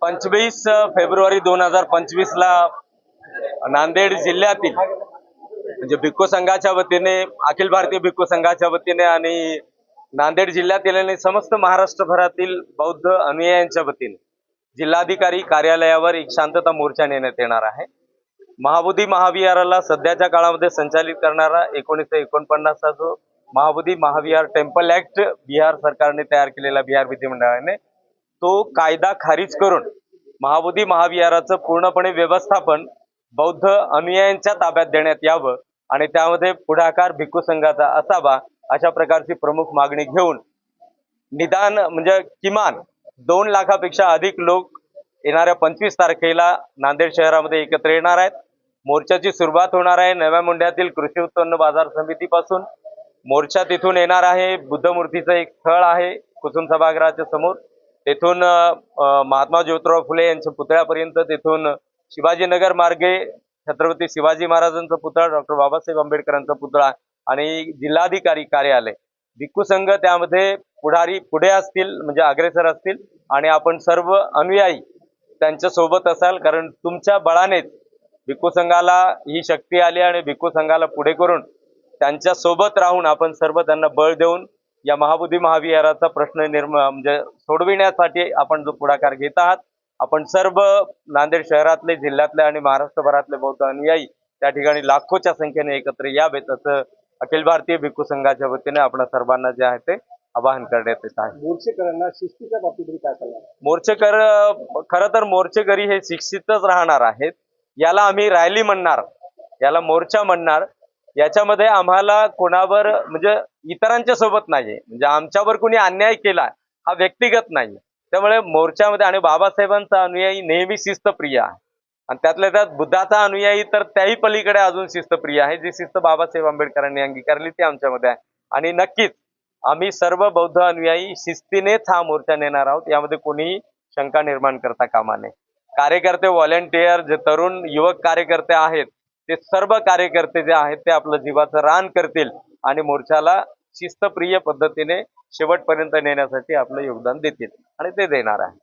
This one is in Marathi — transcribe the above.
पंचवीस फेब्रुवारी दोन हजार पंचवीस ला नांदेड जिल्ह्यातील म्हणजे भिक्खू संघाच्या वतीने अखिल भारतीय भिक्खू संघाच्या वतीने आणि नांदेड जिल्ह्यातील आणि समस्त महाराष्ट्रभरातील बौद्ध अनुयायांच्या वतीने जिल्हाधिकारी कार्यालयावर एक शांतता मोर्चा नेण्यात येणार आहे. महाबोधी महाविहाराला सध्याच्या काळामध्ये संचालित करणारा एकोणीसशे एकोणपन्नासचा जो महाबोधी महाविहार टेम्पल ऍक्ट बिहार सरकारने तयार केलेला बिहार विधिमंडळाने तो कायदा खारिज करून महाबोधी महाविहाराचं पूर्णपणे व्यवस्थापन बौद्ध अनुयायांच्या ताब्यात देण्यात यावं आणि त्यामध्ये पुढाकार भिक्खू संघाचा असावा अशा प्रकारची प्रमुख मागणी घेऊन निदान म्हणजे किमान दोन लाखापेक्षा अधिक लोक येणाऱ्या पंचवीस तारखेला नांदेड शहरामध्ये एकत्र येणार आहेत. मोर्चाची सुरुवात होणार आहे. नव्या मुंड्यातील कृषी उत्पन्न बाजार समितीपासून. मोर्चा तिथून येणार आहे. बुद्धमूर्तीचं एक स्थळ आहे कुसुम सभागृहाच्या समोर. तेथून महात्मा ज्योतिराव फुले यांच्या पुतळ्यापर्यंत तेथून शिवाजीनगर मार्गे छत्रपती शिवाजी महाराजांचा पुतळा डॉक्टर बाबासाहेब आंबेडकरांचा पुतळा आणि जिल्हाधिकारी कार्यालय. भिक्खू संघ त्यामध्ये पुढारी पुढे असतील म्हणजे अग्रेसर असतील आणि आपण सर्व अनुयायी त्यांच्यासोबत असाल कारण तुमच्या बळानेच भिक्खू संघाला ही शक्ती आली आणि भिक्खू संघाला पुढे करून त्यांच्यासोबत राहून आपण सर्व त्यांना बळ देऊन या महाबोधी महाविहाराचा प्रश्न निर्मा म्हणजे सोडविण्यासाठी आपण जो पुढाकार घेत आहात आपण सर्व नांदेड शहरातले जिल्ह्यातले आणि महाराष्ट्रभरातले बौद्ध अनुयायी त्या ठिकाणी लाखोच्या संख्येने एकत्र यावेत असं अखिल भारतीय भिक्खू संघाच्या वतीने आपण सर्वांना जे आहे ते आवाहन करण्यात येत आहे. मोर्चेकरांना शिस्तीच्या बाबतीत काय मोर्चेकर खर तर मोर्चेकरी हे शिक्षितच राहणार आहेत. याला आम्ही रॅली म्हणणार याला मोर्चा म्हणणार. याच्यामध्ये आम्हाला कोणावर म्हणजे इतरांच्या सोबत नाही म्हणजे आमच्यावर कोणी अन्याय केला हा व्यक्तिगत नाही त्यामुळे मोर्चामध्ये आणि बाबासाहेबांचा अनुयायी नेहमी शिस्तप्रिय आहे. आणि त्यातल्या त्यात बुद्धाचा अनुयायी तर त्याही पलीकडे अजून शिस्तप्रिय आहे. जी शिस्त बाबासाहेब आंबेडकरांनी अंगीकारली ती आमच्यामध्ये आहे. आणि नक्कीच आम्ही सर्व बौद्ध अनुयायी शिस्तीनेच हा मोर्चा नेणार आहोत. यामध्ये कोणीही शंका निर्माण करता कामा नये. कार्यकर्ते व्हॉलेंटियर जे तरुण युवक कार्यकर्ते आहेत ते सर्व कार्यकर्ते जे आहेत ते आपलं जीवाचं रान करतील आणि मोर्चाला शिस्तप्रिय पद्धतीने शेवटपर्यंत नेण्यासाठी आपलं योगदान देतील आणि ते देणार आहे.